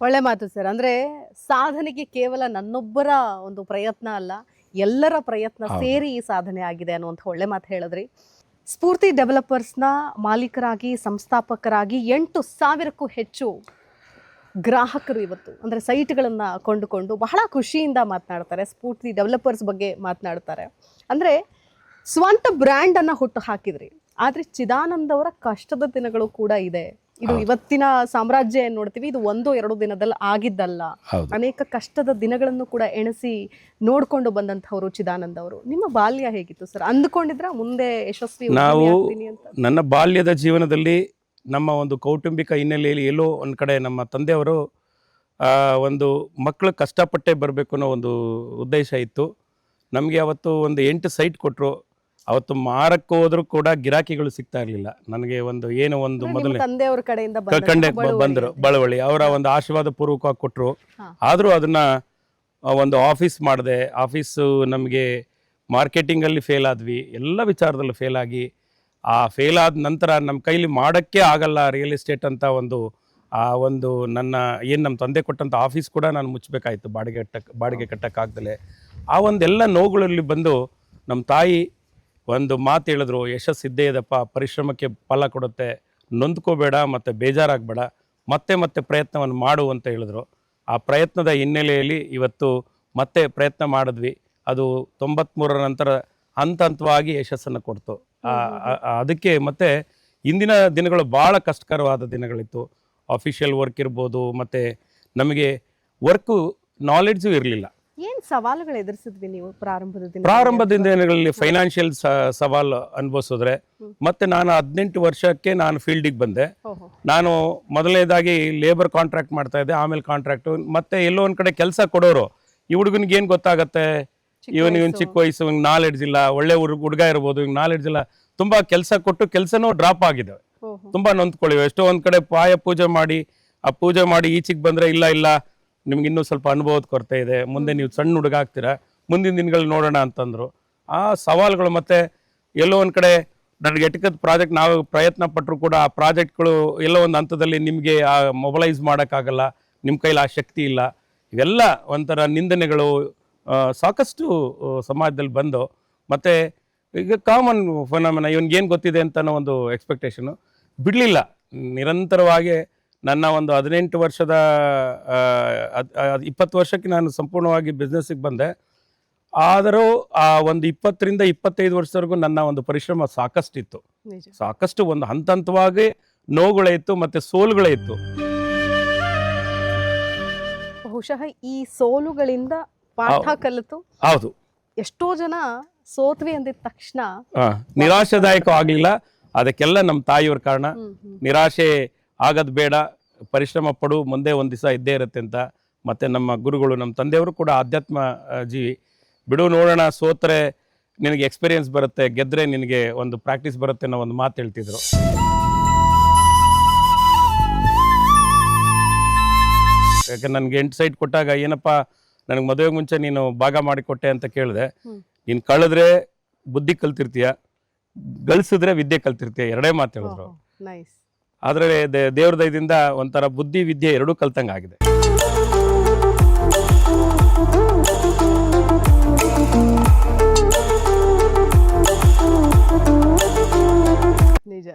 ಒಳ್ಳೆ ಮಾತು ಸರ್. ಅಂದ್ರೆ ಸಾಧನೆಗೆ ಕೇವಲ ನನ್ನೊಬ್ಬರ ಒಂದು ಪ್ರಯತ್ನ ಅಲ್ಲ ಎಲ್ಲರ ಪ್ರಯತ್ನ ಸೇರಿ ಈ ಸಾಧನೆ ಆಗಿದೆ ಅನ್ನುವಂಥ ಒಳ್ಳೆ ಮಾತು ಹೇಳಿದ್ರಿ. ಸ್ಫೂರ್ತಿ ಡೆವಲಪರ್ಸ್ನ ಮಾಲೀಕರಾಗಿ ಸಂಸ್ಥಾಪಕರಾಗಿ ಎಂಟು ಸಾವಿರಕ್ಕೂ ಹೆಚ್ಚು ಗ್ರಾಹಕರು ಇವತ್ತು ಅಂದ್ರೆ ಸೈಟ್ಗಳನ್ನು ಕೊಂಡುಕೊಂಡು ಬಹಳ ಖುಷಿಯಿಂದ ಮಾತನಾಡ್ತಾರೆ ಸ್ಫೂರ್ತಿ ಡೆವಲಪರ್ಸ್ ಬಗ್ಗೆ ಮಾತನಾಡ್ತಾರೆ. ಅಂದ್ರೆ ಸ್ವಂತ ಬ್ರ್ಯಾಂಡ್ ಅನ್ನ ಹುಟ್ಟು ಹಾಕಿದ್ರಿ. ಆದ್ರೆ ಚಿದಾನಂದ ಅವರ ಕಷ್ಟದ ದಿನಗಳು ಕೂಡ ಇದೆ. ಇದು ಇವತ್ತಿನ ಸಾಮ್ರಾಜ್ಯ ಏನ್ ನೋಡ್ತೀವಿ ಇದು ಒಂದು ಎರಡು ದಿನದಲ್ಲಿ ಆಗಿದ್ದಲ್ಲ. ಅನೇಕ ಕಷ್ಟದ ದಿನಗಳನ್ನು ಕೂಡ ಎಣಸಿ ನೋಡ್ಕೊಂಡು ಬಂದಂತಹವರು ಚಿದಾನಂದ ಅವರು. ನಿಮ್ಮ ಬಾಲ್ಯ ಹೇಗಿತ್ತು ಸರ್? ಅಂದ್ಕೊಂಡಿದ್ರ ಮುಂದೆ ಯಶಸ್ವಿ ನಾವು ನನ್ನ ಬಾಲ್ಯದ ಜೀವನದಲ್ಲಿ ನಮ್ಮ ಒಂದು ಕೌಟುಂಬಿಕ ಹಿನ್ನೆಲೆಯಲ್ಲಿ ಎಲ್ಲೋ ಒಂದು ಕಡೆ ನಮ್ಮ ತಂದೆಯವರು ಆ, ಒಂದು ಮಕ್ಕಳು ಕಷ್ಟಪಟ್ಟೆ ಬರಬೇಕು ಅನ್ನೋ ಒಂದು ಉದ್ದೇಶ ಇತ್ತು. ನಮಗೆ ಅವತ್ತು ಒಂದು ಎಂಟು ಸೈಟ್ ಕೊಟ್ಟರು ಅವತ್ತು ಮಾರಕ್ಕೆ ಹೋದ್ರು ಕೂಡ ಗಿರಾಕಿಗಳು ಸಿಗ್ತಾ ಇರಲಿಲ್ಲ. ನನಗೆ ಒಂದು ಏನು ಒಂದು ಮೊದಲು ಮೊದಲನೇ ತಂದೆಯವ್ರ ಕಡೆಯಿಂದ ಕಂಡೆ ಬಂದಂತಹ ಬಂದರು ಬಳುವಳಿ. ಬಳವಳಿ. ಅವರ ಒಂದು ಆಶೀರ್ವಾದ ಪೂರ್ವಕವಾಗಿ ಕೊಟ್ಟರು. ಆದರೂ ಅದನ್ನ ಆ, ಒಂದು ಆಫೀಸ್ ಮಾಡಿದೆ ಆಫೀಸು ನಮಗೆ ಮಾರ್ಕೆಟಿಂಗಲ್ಲಿ ಫೇಲ್ ಆದ್ವಿ. ಎಲ್ಲ ವಿಚಾರದಲ್ಲೂ ಫೇಲ್ ಆಗಿ ಆ ಫೇಲ್ ಆದ ನಂತರ ನಮ್ಮ ಕೈಲಿ ಮಾಡೋಕ್ಕೆ ಆಗಲ್ಲ ರಿಯಲ್ ಎಸ್ಟೇಟ್ ಅಂತ ಒಂದು ಆ ಒಂದು ನನ್ನ ಏನು ನಮ್ಮ ತಂದೆ ಕೊಟ್ಟಂಥ ಆಫೀಸ್ ಕೂಡ ನಾನು ಮುಚ್ಚಬೇಕಾಯಿತು ಬಾಡಿಗೆ ಕಟ್ಟಕ್ಕೆ ಬಾಡಿಗೆ ಕಟ್ಟಕ್ಕಾಗ್ದಲೆ. ಆ ಒಂದೆಲ್ಲ ನೋವುಗಳಲ್ಲಿ ಬಂದು ನಮ್ಮ ತಾಯಿ ಒಂದು ಮಾತು ಹೇಳಿದ್ರು, ಯಶಸ್ಸು ಇದ್ದೇ ಇದಪ್ಪ, ಪರಿಶ್ರಮಕ್ಕೆ ಫಲ ಕೊಡುತ್ತೆ, ನೊಂದ್ಕೋಬೇಡ ಮತ್ತು ಬೇಜಾರಾಗಬೇಡ, ಮತ್ತೆ ಮತ್ತೆ ಪ್ರಯತ್ನವನ್ನು ಮಾಡು ಅಂತ ಹೇಳಿದ್ರು. ಆ ಪ್ರಯತ್ನದ ಹಿನ್ನೆಲೆಯಲ್ಲಿ ಇವತ್ತು ಮತ್ತೆ ಪ್ರಯತ್ನ ಮಾಡಿದ್ವಿ. ಅದು ತೊಂಬತ್ಮೂರರ ನಂತರ ಹಂತ ಹಂತವಾಗಿ ಯಶಸ್ಸನ್ನು ಕೊಡ್ತು. ಅದಕ್ಕೆ ಮತ್ತೆ ಇಂದಿನ ದಿನಗಳು ಭಾಳ ಕಷ್ಟಕರವಾದ ದಿನಗಳಿತ್ತು. ಅಫಿಷಿಯಲ್ ವರ್ಕ್ ಇರ್ಬೋದು, ಮತ್ತು ನಮಗೆ ವರ್ಕು ನಾಲೆಡ್ಜು ಇರಲಿಲ್ಲ. ಏನ್ ಸವಾಲುಗಳು ಎದುರಿಸಿದ್ವಿ ನೀವು ಪ್ರಾರಂಭದ ದಿನ? ಪ್ರಾರಂಭದ ದಿನಗಳಲ್ಲಿ ಫೈನಾನ್ಷಿಯಲ್ ಸವಾಲು ಅನುಭವಿಸಿದ್ರೆ ಮತ್ತೆ ನಾನು ಹದಿನೆಂಟು ವರ್ಷಕ್ಕೆ ನಾನು ಫೀಲ್ಡಿಗೆ ಬಂದೆ. ನಾನು ಮೊದಲನೇದಾಗಿ ಲೇಬರ್ ಕಾಂಟ್ರಾಕ್ಟ್ ಮಾಡ್ತಾ ಇದ್ದೆ ಆಮೇಲೆ ಕಾಂಟ್ರಾಕ್ಟು ಮತ್ತೆ ಎಲ್ಲೋ ಒಂದು ಕಡೆ ಕೆಲಸ ಕೊಡೋರು ಈ ಹುಡುಗನಿಗೆ ಏನು ಗೊತ್ತಾಗತ್ತೆ? ಇವನು ಇವನ್. ಚಿಕ್ಕ ವಯಸ್ಸು ಇವ್ನಿಗೆ ನಾಲೆಡ್ಜ್ ಇಲ್ಲ ಒಳ್ಳೆ ಹುಡುಗ ಇರ್ಬೋದು ಇವ್ನಿಗೆ ನಾಲೆಡ್ಜ್ ಇಲ್ಲ. ತುಂಬಾ ಕೆಲಸ ಕೊಟ್ಟು ಕೆಲಸನೂ ಡ್ರಾಪ್ ಆಗಿದೆ ತುಂಬಾ ನೊಂದ್ಕೊಳ್ಳಿವೆ. ಎಷ್ಟೋ ಒಂದ್ ಕಡೆ ಪಾಯ ಪೂಜೆ ಮಾಡಿ ಆ ಪೂಜೆ ಮಾಡಿ ಈಚೆಗೆ ಬಂದ್ರೆ ಇಲ್ಲ ಇಲ್ಲ ನಿಮ್ಗೆ ಇನ್ನೂ ಸ್ವಲ್ಪ ಅನುಭವದ ಕೊರತೆ ಇದೆ. ಮುಂದೆ ನೀವು ಸಣ್ಣ ಹುಡುಗ ಆಗ್ತೀರಾ? ಮುಂದಿನ ದಿನಗಳು ನೋಡೋಣ ಅಂತಂದರು. ಆ ಸವಾಲುಗಳು ಮತ್ತೆ ಎಲ್ಲೋ ಒಂದು ಕಡೆ ನನಗೆ ಎಟಕದ ಪ್ರಾಜೆಕ್ಟ್ ನಾವು ಪ್ರಯತ್ನ ಪಟ್ಟರು ಕೂಡ ಆ ಪ್ರಾಜೆಕ್ಟ್ಗಳು ಎಲ್ಲೋ ಒಂದು ಹಂತದಲ್ಲಿ ನಿಮಗೆ ಆ ಮೊಬಲೈಸ್ ಮಾಡೋಕ್ಕಾಗಲ್ಲ. ನಿಮ್ಮ ಕೈಲಿ ಆ ಶಕ್ತಿ ಇಲ್ಲ. ಇವೆಲ್ಲ ಒಂಥರ ನಿಂದನೆಗಳು ಸಾಕಷ್ಟು ಸಮಾಜದಲ್ಲಿ ಬಂದು ಮತ್ತು ಈಗ ಕಾಮನ್ ಫಿನಾಮಿನ ಇವನ್ಗೆ ಏನು ಗೊತ್ತಿದೆ ಅಂತ ಒಂದು ಎಕ್ಸ್ಪೆಕ್ಟೇಷನು ಬಿಡಲಿಲ್ಲ. ನಿರಂತರವಾಗಿ ನನ್ನ ಒಂದು ಹದಿನೆಂಟು ವರ್ಷದ ಇಪ್ಪತ್ತು ವರ್ಷಕ್ಕೆ ನಾನು ಸಂಪೂರ್ಣವಾಗಿ ಬಿಸ್ನೆಸ್ಸಿಗೆ ಬಂದೆ. ಆದರೂ ಆ ಒಂದು ಇಪ್ಪತ್ತರಿಂದ ಇಪ್ಪತ್ತೈದು ವರ್ಷದವರೆಗೂ ನನ್ನ ಒಂದು ಪರಿಶ್ರಮ ಸಾಕಷ್ಟಿತ್ತು. ಸಾಕಷ್ಟು ಒಂದು ಹಂತ ಹಂತವಾಗಿ ನೋವುಗಳೇ ಇತ್ತು ಮತ್ತು ಸೋಲುಗಳೇ ಇತ್ತು. ಬಹುಶಃ ಈ ಸೋಲುಗಳಿಂದ ಪಾಠ ಕಲಿತು ಹೌದು. ಎಷ್ಟೋ ಜನ ಸೋತ್ವಿ ಅಂದಿದ ತಕ್ಷಣ ನಿರಾಶಾದಾಯಕ ಆಗಲಿಲ್ಲ ಅದಕ್ಕೆಲ್ಲ ನಮ್ಮ ತಾಯಿಯವ್ರ ಕಾರಣ. ನಿರಾಶೆ ಆಗೋದು ಬೇಡ ಪರಿಶ್ರಮ ಪಡು ಮುಂದೆ ಒಂದು ದಿವಸ ಇದ್ದೇ ಇರುತ್ತೆ ಅಂತ ಮತ್ತು ನಮ್ಮ ಗುರುಗಳು ನಮ್ಮ ತಂದೆಯವರು ಕೂಡ ಆಧ್ಯಾತ್ಮ ಜೀವಿ. ಬಿಡು ನೋಡೋಣ ಸೋತ್ರೆ ನಿನಗೆ ಎಕ್ಸ್ಪೀರಿಯನ್ಸ್ ಬರುತ್ತೆ ಗೆದ್ದರೆ ನಿನಗೆ ಒಂದು ಪ್ರಾಕ್ಟೀಸ್ ಬರುತ್ತೆ ಅನ್ನೋ ಒಂದು ಮಾತು ಹೇಳ್ತಿದ್ರು. ಯಾಕೆ ನನಗೆ ಎಂಟು ಸೈಟ್ ಕೊಟ್ಟಾಗ ಏನಪ್ಪ ನನಗೆ ಮದುವೆ ಮುಂಚೆ ನೀನು ಭಾಗ ಮಾಡಿಕೊಟ್ಟೆ ಅಂತ ಕೇಳಿದೆ. ನೀನು ಕಳೆದ್ರೆ ಬುದ್ಧಿ ಕಲ್ತಿರ್ತೀಯ ಗಳಿಸಿದ್ರೆ ವಿದ್ಯೆ ಕಲ್ತಿರ್ತೀಯ ಎರಡೇ ಮಾತು ಹೇಳಿದ್ರು ನೈಸ್ ಆದರೆ ದೇವ್ರ ದಯದಿಂದ ಒಂಥರ ಬುದ್ಧಿ ವಿದ್ಯೆ ಎರಡೂ ಕಲ್ತಂಗೆ ಆಗಿದೆ